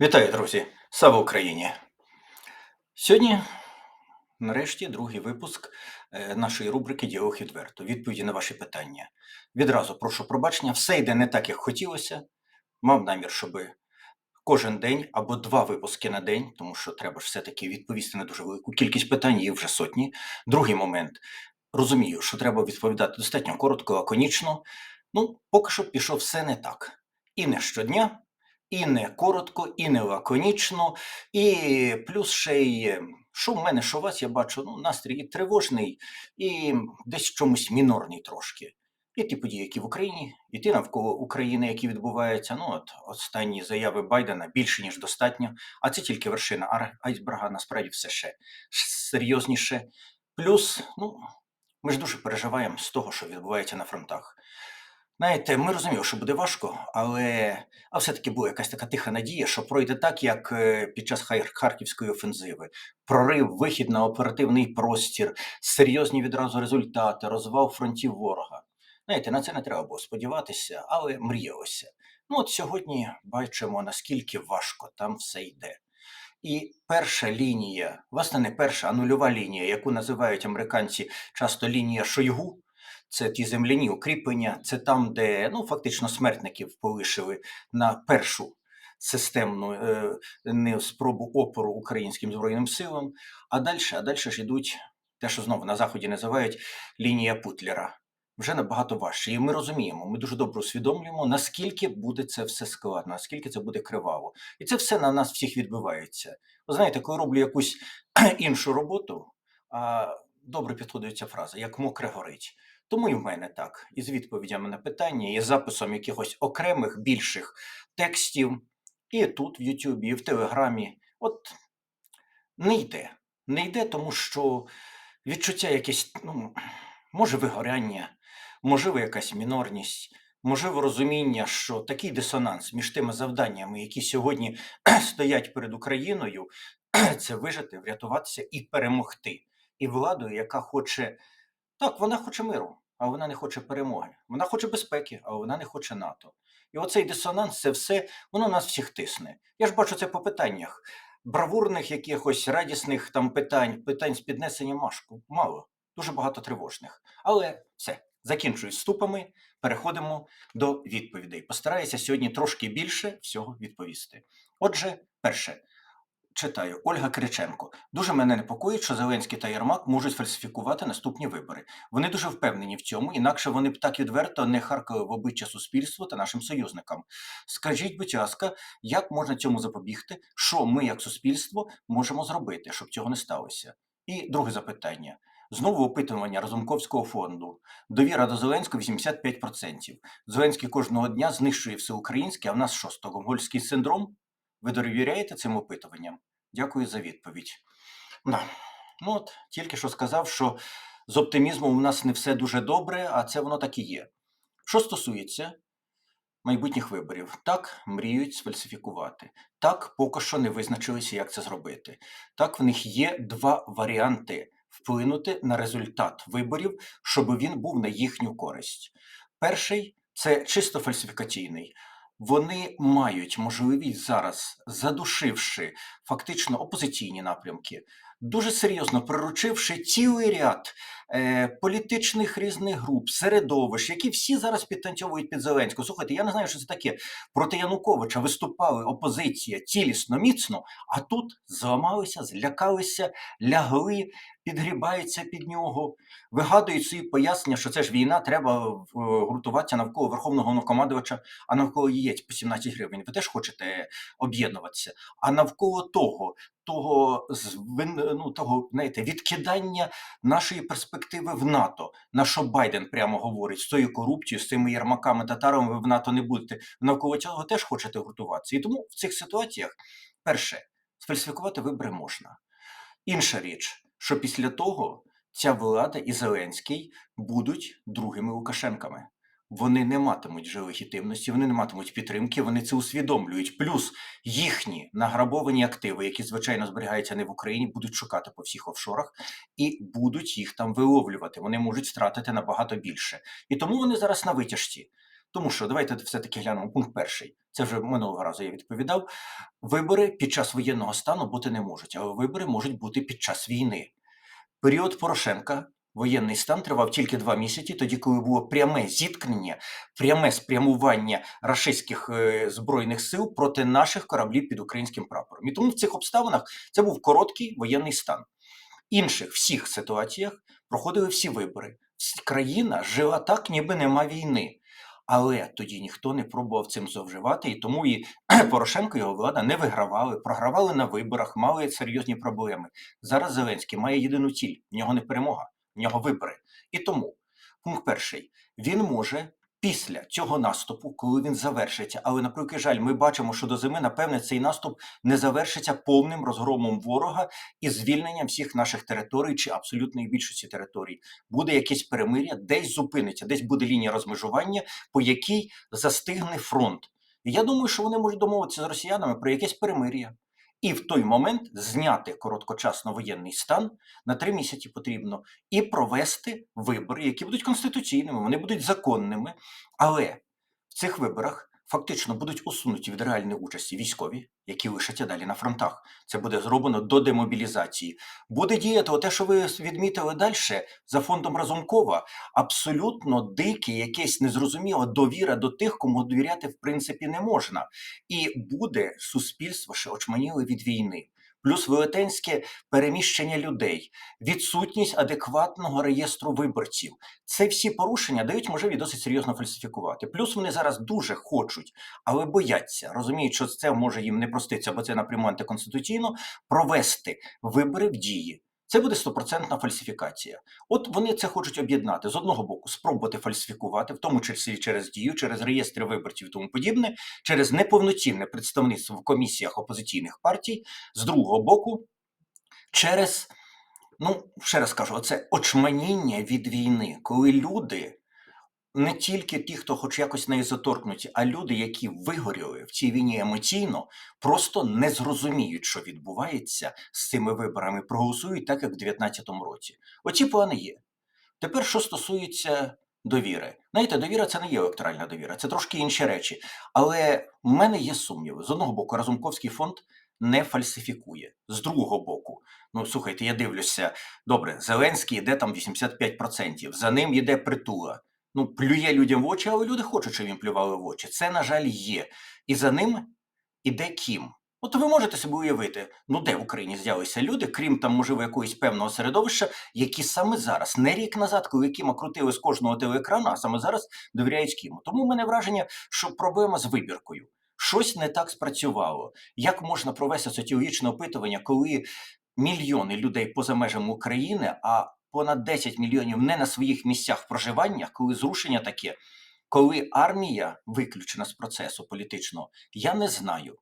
Вітаю, друзі! Слава Україні! Сьогодні, нарешті, другий випуск е, нашої рубрики Діалог відверто. Відповіді на ваші питання. Відразу прошу пробачення, все йде не так, як хотілося. Мав намір, щоб кожен день або два випуски на день, тому що треба ж все-таки відповісти на дуже велику кількість питань, їх вже сотні. Другий момент. Розумію, що треба відповідати достатньо коротко, лаконічно. Ну, поки що пішов все не так. І не щодня, і не коротко, і не лаконічно, і плюс ще й е, що в мене, що у вас, я бачу, ну, настрій і тривожний, і десь чомусь мінорний трошки. І ті події, які в Україні, і ті навколо України, які відбуваються. Ну, от останні заяви Байдена більше, ніж достатньо, а це тільки вершина айсберга, насправді все ще серйозніше. Плюс, ну, ми ж дуже переживаємо з того, що відбувається на фронтах. Знаєте, ми розуміємо, що буде важко, але а все-таки була якась така тиха надія, що пройде так, як е, під час Хар- Харківської офензиви. Прорив, вихід на оперативний простір, серйозні відразу результати, розвал фронтів ворога. Знаєте, на це не треба було сподіватися, але мріялося. Ну от сьогодні бачимо, наскільки важко там все йде. І перша лінія, власне, не перша, а нульова лінія, яку називають американці часто лінія Шойгу, це ті земляні укріплення, це там, де ну, фактично смертників полишили на першу системну е, спробу опору українським збройним силам. А далі, а далі ж йдуть те, що знову на заході називають лінія Путлера. Вже набагато важче. І ми розуміємо, ми дуже добре усвідомлюємо, наскільки буде це все складно, наскільки це буде криваво. І це все на нас всіх відбивається. Ви знаєте, коли роблю якусь іншу роботу, а добре підходить ця фраза, як мокре горить. Тому і в мене так, із відповідями на питання, і з записом якихось окремих більших текстів, і тут в Ютубі, і в Телеграмі. От не йде. Не йде, тому що відчуття якесь, ну, може, вигоряння, можливо, якась мінорність, можливо, розуміння, що такий дисонанс між тими завданнями, які сьогодні стоять перед Україною, це вижити, врятуватися і перемогти. І владою, яка хоче так, вона хоче миру, а вона не хоче перемоги. Вона хоче безпеки, а вона не хоче НАТО. І оцей дисонанс, це все, воно нас всіх тисне. Я ж бачу це по питаннях. Бравурних якихось радісних там питань, питань з піднесенням машку. Мало, дуже багато тривожних. Але все, закінчую з вступами, переходимо до відповідей. Постараюся сьогодні трошки більше всього відповісти. Отже, перше. Читаю Ольга Кириченко. Дуже мене непокоїть, що Зеленський та Єрмак можуть фальсифікувати наступні вибори. Вони дуже впевнені в цьому, інакше вони б так відверто не харкали в обличчя суспільству та нашим союзникам. Скажіть, будь ласка, як можна цьому запобігти? Що ми, як суспільство, можемо зробити, щоб цього не сталося? І друге запитання. Знову опитування Разумковського фонду. Довіра до Зеленського 85%. Зеленський кожного дня знищує все українське, а в нас що, стокгольмський синдром? Ви довіряєте цим опитуванням? Дякую за відповідь. Да. Ну от, тільки що сказав, що з оптимізмом у нас не все дуже добре, а це воно так і є. Що стосується майбутніх виборів, так мріють сфальсифікувати. Так, поки що не визначилися, як це зробити. Так, в них є два варіанти вплинути на результат виборів, щоб він був на їхню користь. Перший це чисто фальсифікаційний. Вони мають можливість зараз, задушивши фактично опозиційні напрямки, дуже серйозно приручивши цілий ряд е, політичних різних груп, середовищ, які всі зараз підтанцьовують під Зеленського. Слухайте, я не знаю, що це таке. Проти Януковича виступали опозиція цілісно, міцно, а тут зламалися, злякалися, лягли, підгрібаються під нього, вигадують свої пояснення, що це ж війна, треба е, гуртуватися навколо Верховного Головнокомандувача, а навколо яєць по 17 гривень. Ви теж хочете об'єднуватися. А навколо того, того звин- ну, того знаєте, відкидання нашої перспективи в НАТО, на що Байден прямо говорить з тою корупцією, з цими ярмаками татарами, ви в НАТО не будете. Навколо цього теж хочете гуртуватися. І тому в цих ситуаціях, перше, сфальсифікувати вибори можна. Інша річ, що після того ця влада і Зеленський будуть другими Лукашенками. Вони не матимуть вже легітимності, вони не матимуть підтримки, вони це усвідомлюють. Плюс їхні награбовані активи, які звичайно зберігаються не в Україні, будуть шукати по всіх офшорах і будуть їх там виловлювати. Вони можуть втратити набагато більше. І тому вони зараз на витяжці. Тому що давайте все-таки глянемо пункт перший. Це вже минулого разу я відповідав. Вибори під час воєнного стану бути не можуть, але вибори можуть бути під час війни. Період Порошенка воєнний стан тривав тільки два місяці, тоді, коли було пряме зіткнення, пряме спрямування рашистських збройних сил проти наших кораблів під українським прапором. І тому в цих обставинах це був короткий воєнний стан. Інших всіх ситуаціях проходили всі вибори. Країна жила так, ніби нема війни. Але тоді ніхто не пробував цим зловживати, і тому і Порошенко і його влада не вигравали, програвали на виборах, мали серйозні проблеми. Зараз Зеленський має єдину ціль: в нього не перемога, в нього вибори. І тому пункт перший: він може після цього наступу, коли він завершиться, але на превеликий жаль, ми бачимо, що до зими, напевне, цей наступ не завершиться повним розгромом ворога і звільненням всіх наших територій чи абсолютної більшості територій. Буде якесь перемир'я, десь зупиниться, десь буде лінія розмежування, по якій застигне фронт. Я думаю, що вони можуть домовитися з росіянами про якесь перемир'я. І в той момент зняти короткочасно воєнний стан на три місяці потрібно і провести вибори, які будуть конституційними, вони будуть законними. Але в цих виборах фактично будуть усунуті від реальної участі військові, які лишаться далі на фронтах. Це буде зроблено до демобілізації. Буде діяти те, що ви відмітили далі за фондом Разумкова, абсолютно дике, якесь незрозуміла довіра до тих, кому довіряти в принципі не можна. І буде суспільство ще очманіле від війни. Плюс велетенське переміщення людей, відсутність адекватного реєстру виборців. Це всі порушення дають можливість досить серйозно фальсифікувати. Плюс вони зараз дуже хочуть, але бояться, розуміють, що це може їм не проститься, бо це напряму антиконституційно, провести вибори в дії. Це буде стопроцентна фальсифікація. От вони це хочуть об'єднати з одного боку, спробувати фальсифікувати, в тому числі через дію, через реєстри виборців тому подібне, через неповноцінне представництво в комісіях опозиційних партій, з другого боку, через, ну ще раз кажу, це очманіння від війни, коли люди. Не тільки ті, хто хоч якось нею заторкнуті, а люди, які вигоріли в цій війні емоційно, просто не зрозуміють, що відбувається з цими виборами, проголосують так, як в 2019 році. Оці плани є. Тепер, що стосується довіри. Знаєте, довіра це не є електоральна довіра, це трошки інші речі. Але в мене є сумніви. З одного боку, Разумковський фонд не фальсифікує. З другого боку, ну слухайте, я дивлюся, добре, Зеленський йде там 85%, за ним йде притула. Ну, плює людям в очі, але люди хочуть, щоб їм плювали в очі. Це, на жаль, є. І за ним іде Кім. От ви можете собі уявити, ну де в Україні з'явилися люди, крім там, можливо, якогось певного середовища, які саме зараз, не рік назад, коли Кіма крутили з кожного телеекрану, а саме зараз довіряють Кіму. Тому в мене враження, що проблема з вибіркою. Щось не так спрацювало. Як можна провести соціологічне опитування, коли мільйони людей поза межами України, а понад 10 мільйонів не на своїх місцях проживання, коли зрушення таке, коли армія виключена з процесу політичного, я не знаю.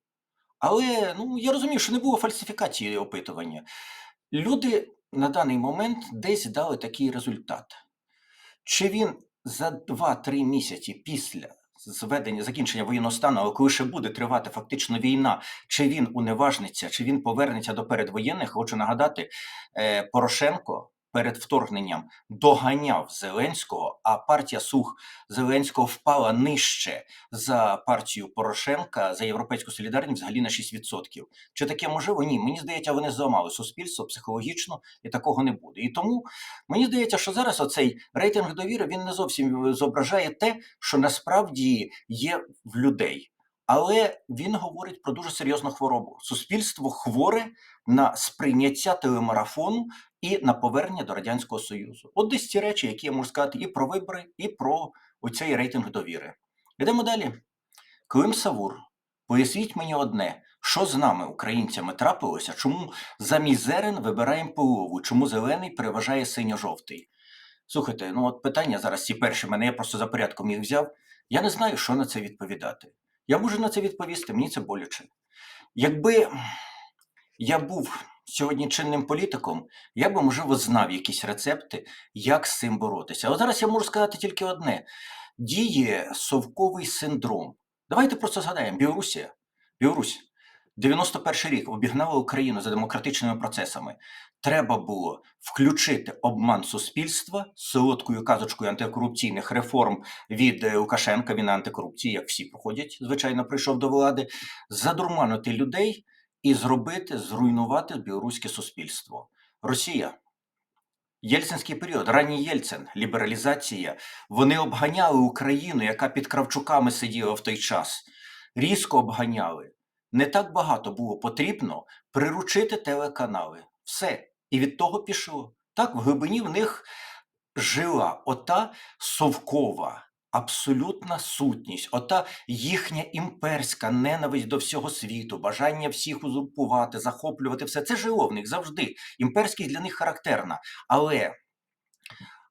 Але ну, я розумію, що не було фальсифікації опитування. Люди на даний момент десь дали такий результат. Чи він за 2-3 місяці після зведення закінчення воєнного стану, але коли ще буде тривати фактично війна, чи він уневажниться, чи він повернеться до передвоєнних, хочу нагадати, е, Порошенко перед вторгненням доганяв Зеленського, а партія Сух Зеленського впала нижче за партію Порошенка за європейську солідарність взагалі на 6%. Чи таке можливо? Ні. Мені здається, вони зламали суспільство психологічно, і такого не буде. І тому мені здається, що зараз оцей рейтинг довіри він не зовсім зображає те, що насправді є в людей. Але він говорить про дуже серйозну хворобу. Суспільство хворе на сприйняття телемарафону і на повернення до Радянського Союзу. От десь ці речі, які я можу сказати і про вибори, і про оцей рейтинг довіри. Йдемо далі. Клим Савур, поясніть мені одне, що з нами, українцями, трапилося, чому замість зерен вибираємо полову, чому зелений переважає синьо-жовтий? Слухайте, ну от питання зараз ці перші мене, я просто за порядком їх взяв. Я не знаю, що на це відповідати. Я можу на це відповісти, мені це боляче. Якби я був сьогодні чинним політиком, я би, можливо, знав якісь рецепти, як з цим боротися. Але зараз я можу сказати тільки одне: діє совковий синдром. Давайте просто згадаємо: Білорусія. Білорусь. 91 рік обігнали Україну за демократичними процесами. Треба було включити обман суспільства солодкою казочкою антикорупційних реформ від е, Лукашенка. Він антикорупції, як всі проходять, звичайно, прийшов до влади, задурманити людей і зробити, зруйнувати білоруське суспільство. Росія. Єльцинський період, ранній Єльцин, лібералізація. Вони обганяли Україну, яка під Кравчуками сиділа в той час. Різко обганяли. Не так багато було потрібно приручити телеканали. Все. І від того пішло. Так, в глибині в них жила ота совкова, абсолютна сутність, ота їхня імперська ненависть до всього світу, бажання всіх узурпувати, захоплювати все. Це жило в них завжди. Імперськість для них характерна. Але,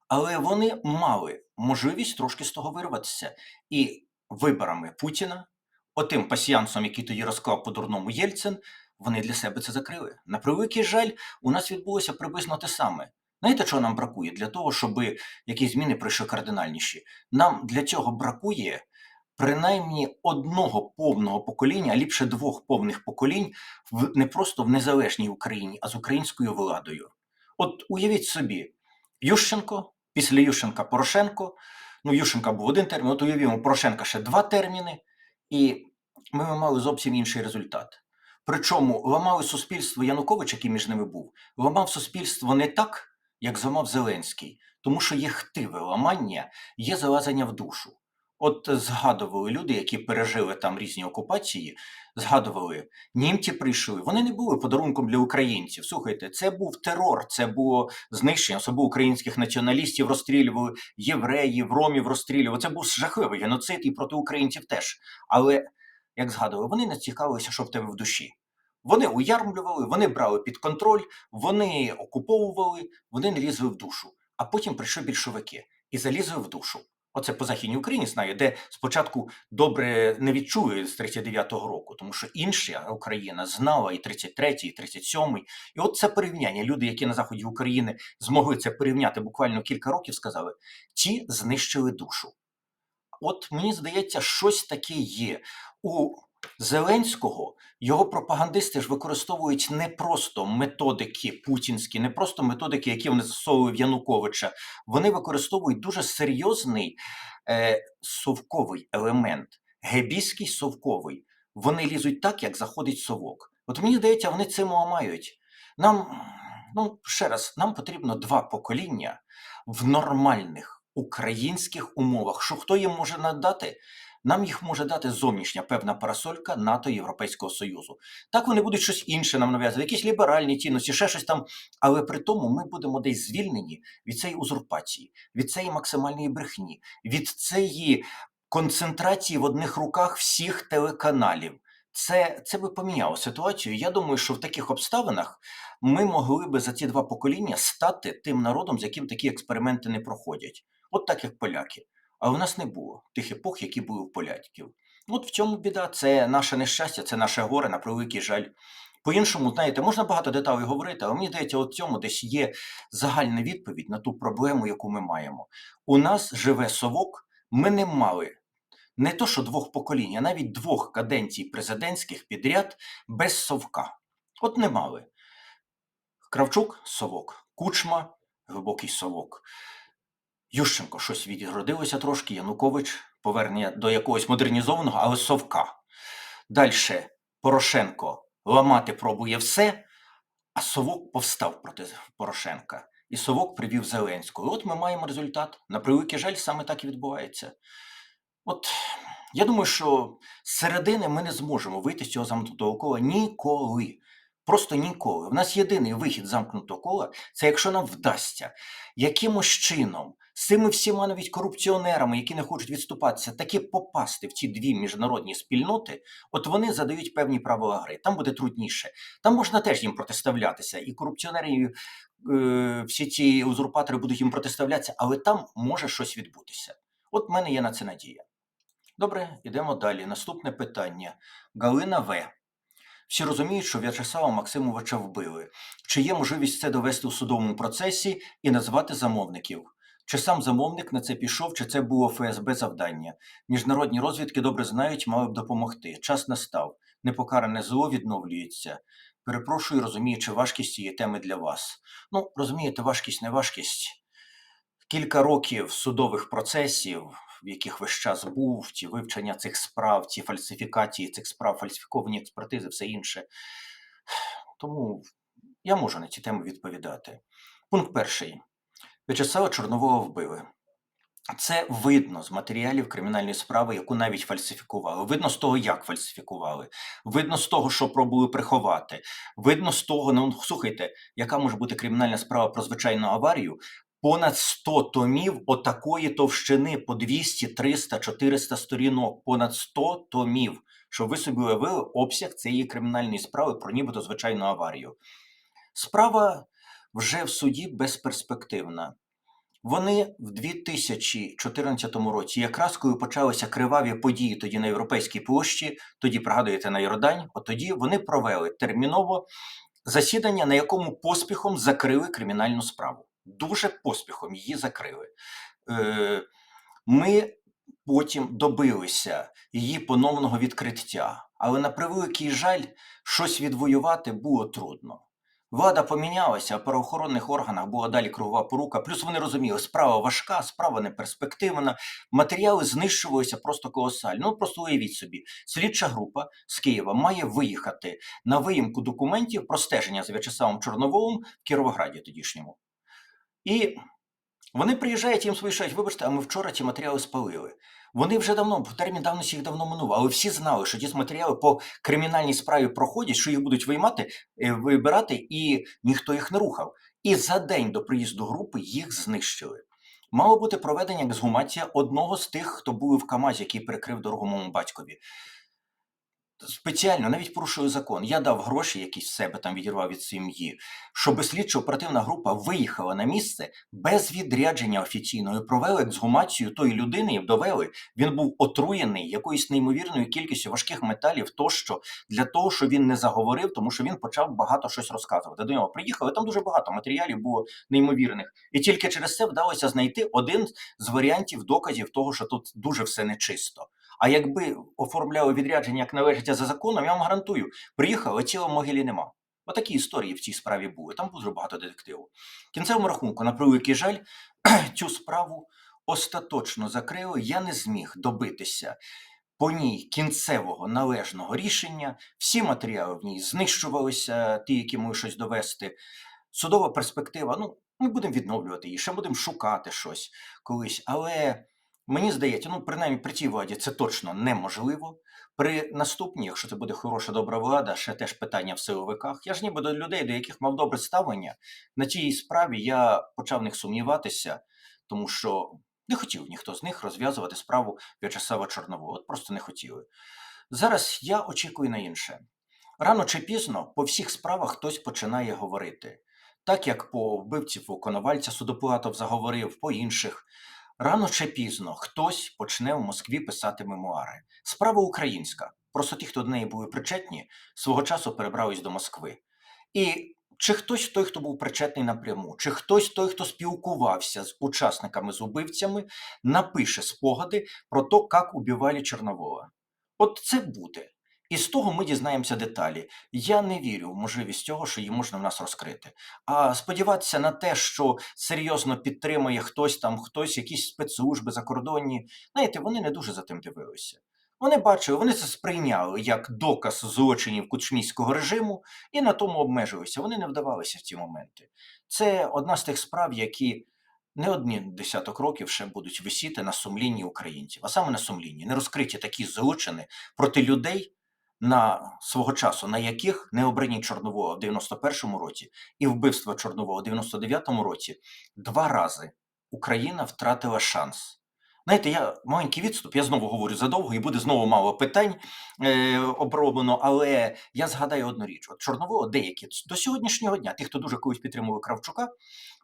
але вони мали можливість трошки з того вирватися. І виборами Путіна, отим пасіянсом, який тоді розклав по-дурному Єльцин, вони для себе це закрили. На превеликий жаль, у нас відбулося приблизно те саме. Знаєте, чого нам бракує? Для того, щоб якісь зміни прийшли кардинальніші. Нам для цього бракує принаймні одного повного покоління, а ліпше двох повних поколінь, в не просто в незалежній Україні, а з українською владою. От уявіть собі, Ющенко, після Ющенка Порошенко. Ну, Ющенка був один термін, от уявімо, Порошенка ще два терміни, і ми мали зовсім інший результат. Причому ламали суспільство Янукович, який між ними був, ламав суспільство не так, як зламав Зеленський, тому що є хтиве ламання, є залазення в душу. От згадували люди, які пережили там різні окупації, згадували, німці прийшли. Вони не були подарунком для українців. Слухайте, це був терор, це було знищення, особливо українських націоналістів розстрілювали, євреїв, ромів розстрілювали. Це був жахливий геноцид і проти українців теж. Але як згадували, вони не цікавилися, що в тебе в душі. Вони уярмлювали, вони брали під контроль, вони окуповували, вони не лізли в душу. А потім прийшли більшовики і залізли в душу. Оце по Західній Україні знаю, де спочатку добре не відчули з 39-го року, тому що інша Україна знала і 33-й, і 37-й. І от це порівняння. Люди, які на заході України змогли це порівняти буквально кілька років, сказали: ті знищили душу. От мені здається, щось таке є. У Зеленського його пропагандисти ж використовують не просто методики путінські, не просто методики, які вони застосовували в Януковича. Вони використовують дуже серйозний е, совковий елемент, гебійський совковий. Вони лізуть так, як заходить совок. От мені здається, вони цим ламають. Нам, ну ще раз, нам потрібно два покоління в нормальних українських умовах. Що хто їм може надати? Нам їх може дати зовнішня певна парасолька НАТО Європейського Союзу. Так вони будуть щось інше нам нав'язувати, якісь ліберальні цінності, ще щось там. Але при тому ми будемо десь звільнені від цієї узурпації, від цієї максимальної брехні, від цієї концентрації в одних руках всіх телеканалів. Це це би поміняло ситуацію. Я думаю, що в таких обставинах ми могли би за ці два покоління стати тим народом, з яким такі експерименти не проходять. От так як поляки. А у нас не було тих епох, які були у поляків. От в цьому біда, це наше нещастя, це наше горе, на превеликий жаль. По-іншому, знаєте, можна багато деталей говорити, але мені здається, у цьому десь є загальна відповідь на ту проблему, яку ми маємо. У нас живе совок, ми не мали не то, що двох поколінь, а навіть двох каденцій президентських підряд без совка. От не мали. Кравчук совок, кучма глибокий совок. Ющенко щось відродилося трошки, Янукович, повернення до якогось модернізованого, але совка. Далі Порошенко ламати пробує все, а совок повстав проти Порошенка. І совок привів Зеленського. І от ми маємо результат. На превеликий жаль, саме так і відбувається. От я думаю, що з середини ми не зможемо вийти з цього замкнутого кола ніколи. Просто ніколи. У нас єдиний вихід замкнутого кола це якщо нам вдасться якимось чином з цими всіма навіть корупціонерами, які не хочуть відступатися, таки попасти в ці дві міжнародні спільноти, от вони задають певні правила гри. Там буде трудніше. Там можна теж їм протиставлятися, і корупціонери, і, е, всі ці узурпатори будуть їм протиставлятися, але там може щось відбутися. От в мене є на це надія. Добре, йдемо далі. Наступне питання. Галина В. Всі розуміють, що В'ячеслава Максимовича вбили. Чи є можливість це довести у судовому процесі і назвати замовників? Чи сам замовник на це пішов, чи це було ФСБ завдання? Міжнародні розвідки добре знають, мали б допомогти. Час настав. непокаране зло відновлюється. Перепрошую, розуміючи важкість цієї теми для вас. Ну, розумієте, важкість не важкість. Кілька років судових процесів, в яких весь час був, ті вивчення цих справ, ті фальсифікації цих справ, фальсифіковані експертизи, все інше. Тому я можу на ці теми відповідати. Пункт перший. В'ячеслава Чорнового вбили. Це видно з матеріалів кримінальної справи, яку навіть фальсифікували. Видно з того, як фальсифікували. Видно з того, що пробували приховати. Видно з того, ну слухайте, яка може бути кримінальна справа про звичайну аварію. Понад 100 томів отакої товщини по 200, 300, 400 сторінок. Понад 100 томів. Щоб ви собі уявили обсяг цієї кримінальної справи про нібито звичайну аварію. Справа вже в суді безперспективна. Вони в 2014 році, якраз коли почалися криваві події тоді на Європейській площі, тоді пригадуєте на Йордань, от тоді вони провели терміново засідання, на якому поспіхом закрили кримінальну справу. Дуже поспіхом її закрили. Е, Ми потім добилися її поновного відкриття, але на превеликий жаль, щось відвоювати було трудно. Влада помінялася, а правоохоронних органах була далі кругова порука. Плюс вони розуміли, справа важка, справа неперспективна, матеріали знищувалися просто колосально. Ну просто уявіть собі, слідча група з Києва має виїхати на виїмку документів про стеження за В'ячеславом Чорноволом в Кіровограді тодішньому. І вони приїжджають, їм свишають, вибачте, а ми вчора ці матеріали спалили. Вони вже давно, термін давності їх давно минув, але всі знали, що ті матеріали по кримінальній справі проходять, що їх будуть виймати, е, вибирати, і ніхто їх не рухав. І за день до приїзду групи їх знищили. Мало бути проведення ексгумація одного з тих, хто був в Камазі, який перекрив дорогу моєму батькові. Спеціально навіть порушили закон. Я дав гроші, якісь себе там відірвав від сім'ї, щоб слідчо оперативна група виїхала на місце без відрядження офіційного і провели ексгумацію тої людини і довели. Він був отруєний якоюсь неймовірною кількістю важких металів, тощо для того, щоб він не заговорив, тому що він почав багато щось розказувати. До нього приїхали. Там дуже багато матеріалів було неймовірних, і тільки через це вдалося знайти один з варіантів доказів того, що тут дуже все нечисто. А якби оформляли відрядження як належить за законом, я вам гарантую, приїхали, тіла в могилі нема. Отакі історії в цій справі були. Там дуже багато детективу. В кінцевому рахунку, на превеликий жаль, цю справу остаточно закрили. Я не зміг добитися по ній кінцевого належного рішення. Всі матеріали в ній знищувалися, ті, які могли щось довести. Судова перспектива. Ну, ми будемо відновлювати її, ще будемо шукати щось колись. Але мені здається, ну принаймні при цій владі це точно неможливо. При наступній, якщо це буде хороша добра влада, ще теж питання в силовиках. Я ж ніби до людей, до яких мав добре ставлення, на тій справі я почав в них сумніватися, тому що не хотів ніхто з них розв'язувати справу В'ячеслава Чорнового. От просто не хотіли. Зараз я очікую на інше. Рано чи пізно по всіх справах хтось починає говорити. Так як по вбивці Коновальця Судоплатов заговорив, по інших. Рано чи пізно хтось почне в Москві писати мемуари. Справа українська. Просто ті, хто до неї були причетні, свого часу перебрались до Москви. І чи хтось той, хто був причетний напряму, чи хтось той, хто спілкувався з учасниками, з убивцями, напише спогади про те, як убивали Чорновола. От це буде. І з того ми дізнаємося деталі. Я не вірю в можливість цього, що її можна в нас розкрити. А сподіватися на те, що серйозно підтримує хтось там, хтось, якісь спецслужби закордонні, знаєте, вони не дуже за тим дивилися. Вони бачили, вони це сприйняли як доказ злочинів кучміського режиму і на тому обмежилися. Вони не вдавалися в ці моменти. Це одна з тих справ, які не одні десяток років ще будуть висіти на сумлінні українців, а саме на сумлінні, не розкриті такі злочини проти людей, на свого часу, на яких необрані Чорнового в 91-му році і вбивство Чорнового в 99-му році, два рази Україна втратила шанс. Знаєте, я маленький відступ, я знову говорю задовго і буде знову мало питань е, оброблено, але я згадаю одну річ: от Чорнового деякі до сьогоднішнього дня, ті, хто дуже колись підтримував Кравчука,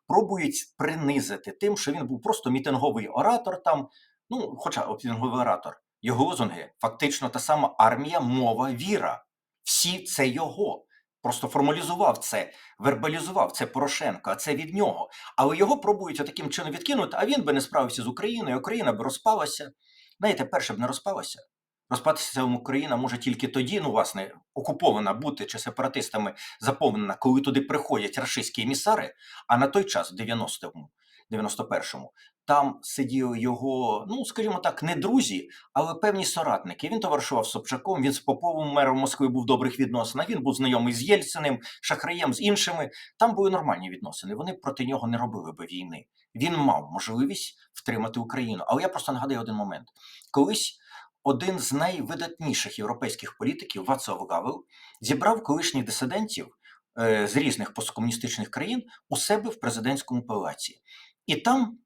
пробують принизити тим, що він був просто мітинговий оратор там, ну, хоча мітинговий оратор. Його лозунги фактично та сама армія, мова, віра. Всі це його. Просто формалізував це, вербалізував це Порошенко, а це від нього. Але його пробують таким чином відкинути, а він би не справився з Україною, Україна б розпалася. Знаєте, перше б не розпалася. Розпатися Україна може тільки тоді, ну, власне, окупована бути чи сепаратистами заповнена, коли туди приходять рашистські емісари, а на той час, в 90-му, 91-му, там сиділи його, ну, скажімо так, не друзі, але певні соратники. Він товаришував Собчаком, він з Поповим мером Москви був в добрих відносинах, він був знайомий з Єльциним, Шахраєм, з іншими. Там були нормальні відносини. Вони проти нього не робили би війни. Він мав можливість втримати Україну. Але я просто нагадаю один момент. Колись один з найвидатніших європейських політиків Вацлав Гавел зібрав колишніх дисидентів е, з різних посткомуністичних країн у себе в президентському палаці. І там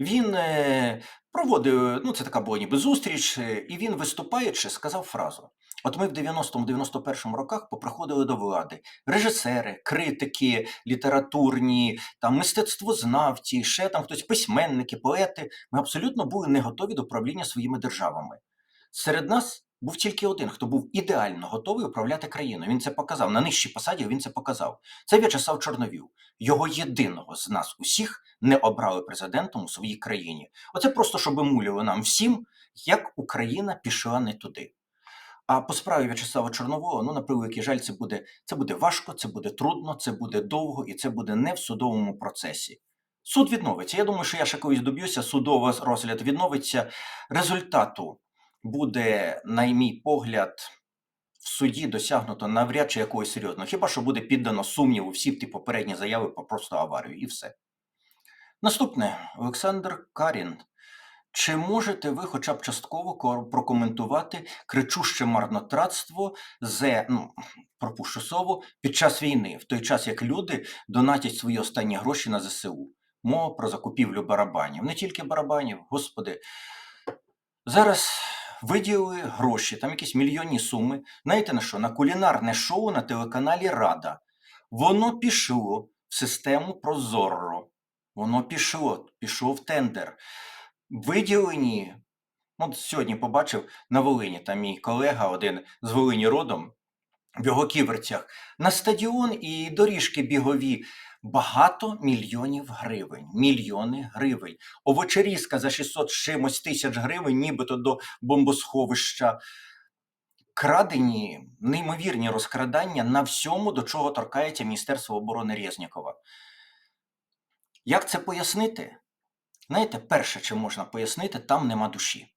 він е, проводив, ну це така була ніби зустріч, е, і він, виступаючи, сказав фразу: От ми в 90-91 роках поприходили до влади режисери, критики, літературні, там мистецтвознавці, ще там хтось, письменники, поети. Ми абсолютно були не готові до управління своїми державами. Серед нас був тільки один, хто був ідеально готовий управляти країною. Він це показав. На нижчій посаді він це показав. Це В'ячеслав Чорновіл. Його єдиного з нас усіх не обрали президентом у своїй країні. Оце просто щоб муліли нам всім, як Україна пішла не туди. А по справі В'ячеслава Чорнового, ну на превеликий жаль, це буде, це буде важко, це буде трудно, це буде довго і це буде не в судовому процесі. Суд відновиться. Я думаю, що я ще колись доб'юся, судовий розгляд відновиться. Результату буде, на мій погляд, в суді досягнуто навряд чи якогось серйозного. Хіба що буде піддано сумніву всі ті попередні заяви про просто аварію і все. Наступне Олександр Карін. Чи можете ви хоча б частково прокоментувати кричуще марнотратство з ну, пропущу слово під час війни, в той час як люди донатять свої останні гроші на ЗСУ? Мова про закупівлю барабанів. Не тільки барабанів, господи. Зараз виділили гроші, там якісь мільйонні суми. Знаєте на що? На кулінарне шоу на телеканалі Рада. Воно пішло в систему Прозоро. Воно пішло, пішов тендер. Виділені. От сьогодні побачив на Волині, там мій колега, один з Волині родом, в його ківерцях, на стадіон і доріжки бігові. Багато мільйонів гривень. Мільйони гривень. Овочерізка за 600 чимось тисяч гривень, нібито до бомбосховища. Крадені, неймовірні розкрадання на всьому, до чого торкається Міністерство оборони Резнікова. Як це пояснити? Знаєте, перше, чи можна пояснити, там нема душі.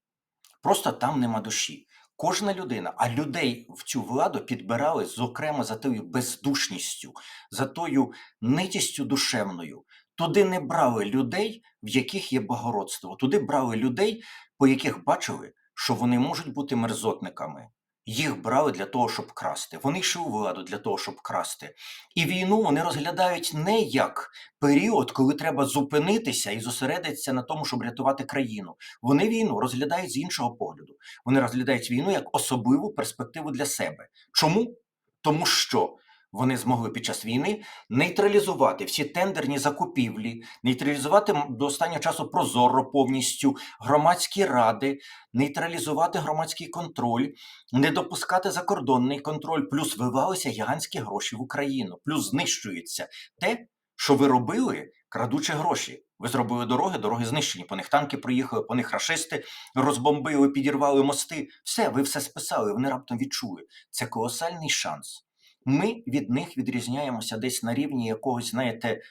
Просто там нема душі. Кожна людина, а людей в цю владу підбирали, зокрема, за тою бездушністю, за тою нитістю душевною. Туди не брали людей, в яких є благородство. Туди брали людей, по яких бачили, що вони можуть бути мерзотниками. Їх брали для того, щоб красти. Вони йшли у владу для того, щоб красти. І війну вони розглядають не як період, коли треба зупинитися і зосередитися на тому, щоб рятувати країну. Вони війну розглядають з іншого погляду. Вони розглядають війну як особливу перспективу для себе. Чому? Тому що вони змогли під час війни нейтралізувати всі тендерні закупівлі, нейтралізувати до останнього часу прозоро повністю громадські ради, нейтралізувати громадський контроль, не допускати закордонний контроль, плюс вивалися гігантські гроші в Україну, плюс знищується те, що ви робили, крадучи гроші. Ви зробили дороги, дороги знищені. По них танки проїхали, по них рашисти розбомбили, підірвали мости. Все, ви все списали. Вони раптом відчули. Це колосальний шанс. Ми від них відрізняємося десь на рівні якогось, знаєте,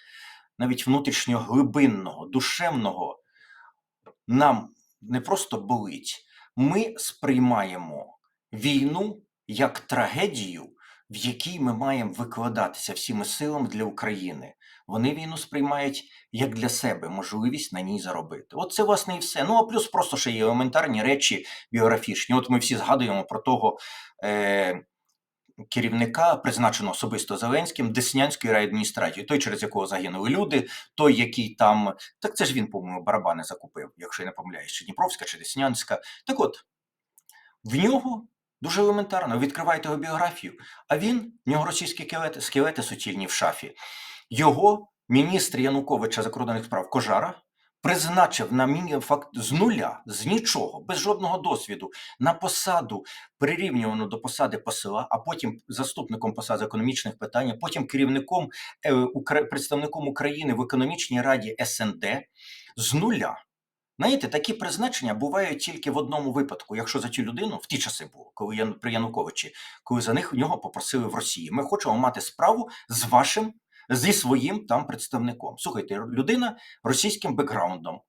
навіть внутрішнього глибинного, душевного. Нам не просто болить, ми сприймаємо війну як трагедію, в якій ми маємо викладатися всіми силами для України. Вони війну сприймають як для себе можливість на ній заробити. От це власне і все. Ну а плюс просто ще є елементарні речі біографічні. От ми всі згадуємо про того. Е- Керівника, призначеного особисто Зеленським, Деснянської райадміністрації, той, через якого загинули люди, той, який там. Так це ж він, по-моєму, барабани закупив, якщо я не помиляюсь, чи Дніпровська, чи Деснянська. Так от, в нього дуже елементарно, відкривайте його біографію, а він, в нього російські скелети, скелети суцільні в шафі. Його міністр Януковича закордонних справ Кожара призначив на міні факт з нуля, з нічого, без жодного досвіду, на посаду, прирівнювану до посади посила, а потім заступником посад економічних питань, потім керівником е, представником України в економічній раді СНД з нуля. Знаєте, такі призначення бувають тільки в одному випадку, якщо за цю людину в ті часи було, коли я при Януковичі, коли за них у нього попросили в Росії. Ми хочемо мати справу з вашим, зі своїм там представником. Слухайте, людина російським бекграундом.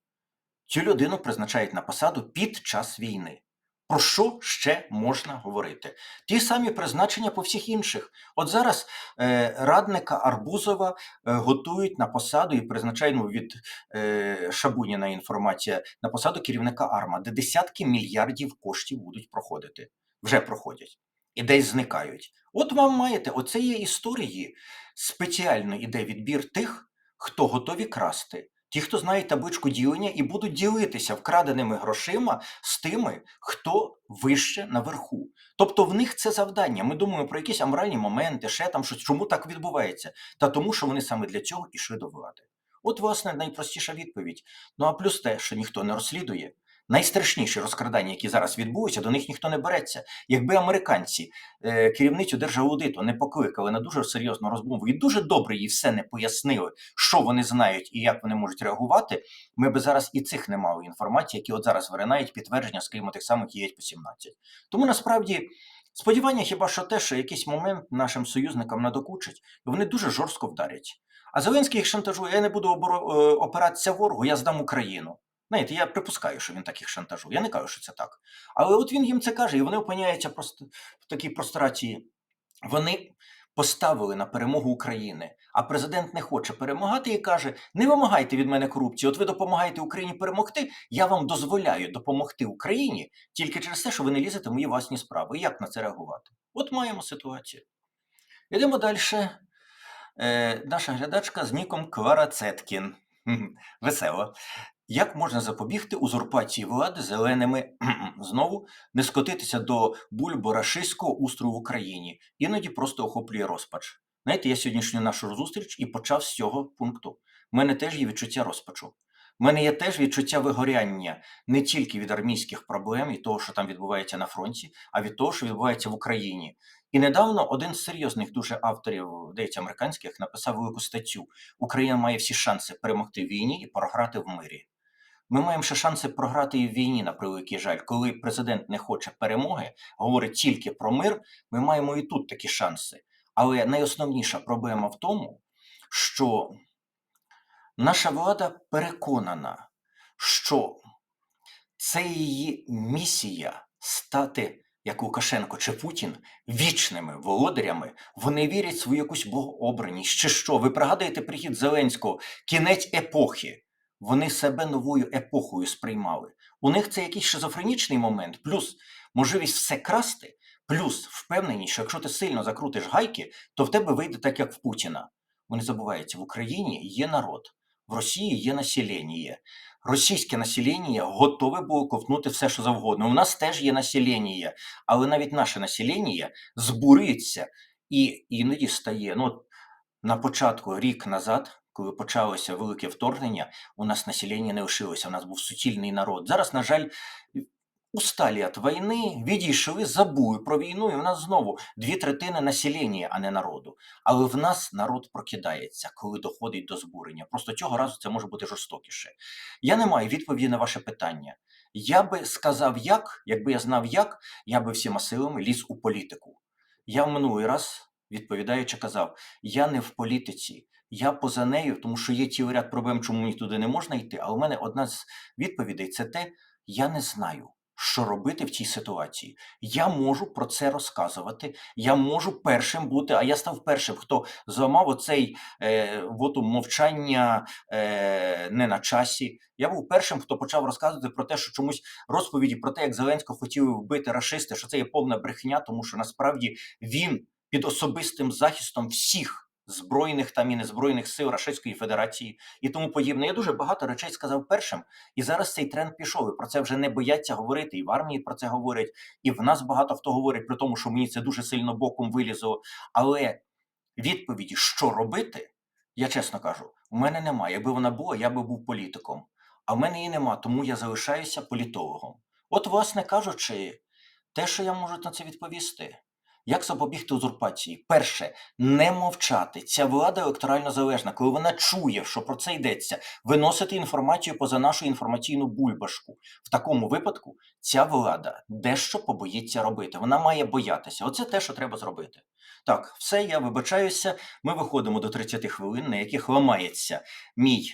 Цю людину призначають на посаду під час війни. Про що ще можна говорити? Ті самі призначення по всіх інших. От зараз е, радника Арбузова е, готують на посаду і призначають ну, від е, Шабуніна інформація на посаду керівника АРМА, де десятки мільярдів коштів будуть проходити. Вже проходять і десь зникають. От вам маєте, оце є історії. Спеціально іде відбір тих, хто готові красти. Ті, хто знає табличку ділення, і будуть ділитися вкраденими грошима з тими, хто вище наверху. Тобто в них це завдання. Ми думаємо про якісь аморальні моменти, ще там щось. Чому так відбувається? Та тому, що вони саме для цього ішли до влади. От, власне, найпростіша відповідь. Ну а плюс те, що ніхто не розслідує. Найстрашніші розкрадання, які зараз відбулися, до них ніхто не береться. Якби американці е, керівницю держаудиту не покликали на дуже серйозну розмову і дуже добре їй все не пояснили, що вони знають і як вони можуть реагувати, ми би зараз і цих не мали інформації, які от зараз виринають підтвердження, скажімо, тих самих є по 17. Тому насправді. Сподівання хіба що те, що якийсь момент нашим союзникам надокучить, і вони дуже жорстко вдарять. А Зеленський їх шантажує, я не буду е, опиратися ворогу, я здам Україну. Знаєте, я припускаю, що він так їх шантажує. Я не кажу, що це так. Але от він їм це каже, і вони опиняються просто в такій прострації. Вони поставили на перемогу України, а президент не хоче перемагати і каже: не вимагайте від мене корупції. От ви допомагаєте Україні перемогти. Я вам дозволяю допомогти Україні тільки через те, що ви не лізете в мої власні справи. Як на це реагувати? От маємо ситуацію. Йдемо далі. Е, наша глядачка з ніком Клара Цеткін. Хм, Весело. Як можна запобігти узурпації влади зеленими знову не скотитися до бульбо-рашистського устрою в Україні, іноді просто охоплює розпач. Знаєте, я сьогоднішню нашу зустріч і почав з цього пункту. У мене теж є відчуття розпачу. У мене є теж відчуття вигоряння не тільки від армійських проблем і того, що там відбувається на фронті, а від того, що відбувається в Україні. І недавно один з серйозних дуже авторів, деякі американських, написав велику статтю: Україна має всі шанси перемогти в війні і програти в мирі. Ми маємо ще шанси програти і в війні, на превеликий жаль. Коли президент не хоче перемоги, говорить тільки про мир, ми маємо і тут такі шанси. Але найосновніша проблема в тому, що наша влада переконана, що це її місія стати, як Лукашенко чи Путін, вічними володарями. Вони вірять в свою якусь богообраність. Чи що? Ви пригадуєте прихід Зеленського, кінець епохи. Вони себе новою епохою сприймали. У них це якийсь шизофренічний момент, плюс можливість все красти, плюс впевненість, що якщо ти сильно закрутиш гайки, то в тебе вийде так, як в Путіна. Вони забуваються, в Україні є народ, в Росії є населення. Російське населення готове було ковтнути все, що завгодно. У нас теж є населення, але навіть наше населення збурюється і іноді стає. Ну, на початку рік назад, коли почалося велике вторгнення, у нас населення не лишилося, у нас був суцільний народ. Зараз, на жаль, усталі від війни, відійшли, забули про війну, і в нас знову дві третини населення, а не народу. Але в нас народ прокидається, коли доходить до збурення. Просто цього разу це може бути жорстокіше. Я не маю відповіді на ваше питання. Я би сказав, як, якби я знав, як, я би всіма силами ліз у політику. Я в минулий раз, відповідаючи, казав: я не в політиці, я поза нею, тому що є цілий ряд проблем, чому мені туди не можна йти. А у мене одна з відповідей це те, я не знаю. Що робити в цій ситуації? Я можу про це розказувати. Я можу першим бути. А я став першим, хто зламав оцей е, вотум мовчання е, не на часі. Я був першим, хто почав розказувати про те, що чомусь розповіді про те, як Зеленського хотіли вбити рашисти, що це є повна брехня, тому що насправді він під особистим захистом всіх збройних там і незбройних сил Рашистської Федерації і тому подібне. Я дуже багато речей сказав першим, і зараз цей тренд пішов. І про це вже не бояться говорити. І в армії про це говорять, і в нас багато хто говорить при тому, що мені це дуже сильно боком вилізло. Але відповіді, що робити, я чесно кажу, у мене немає. Якби вона була, я би був політиком. А в мене її нема, тому я залишаюся політологом. От, власне кажучи, те, що я можу на це відповісти. Як запобігти узурпації? Перше, не мовчати. Ця влада електорально залежна, коли вона чує, що про це йдеться, виносити інформацію поза нашу інформаційну бульбашку. В такому випадку ця влада дещо побоїться робити. Вона має боятися. Оце те, що треба зробити. Так, все, я вибачаюся. Ми виходимо до 30 хвилин, на яких ламається мій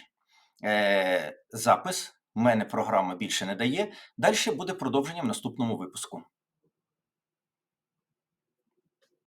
е- запис. Мене програма більше не дає. Далі буде продовження в наступному випуску.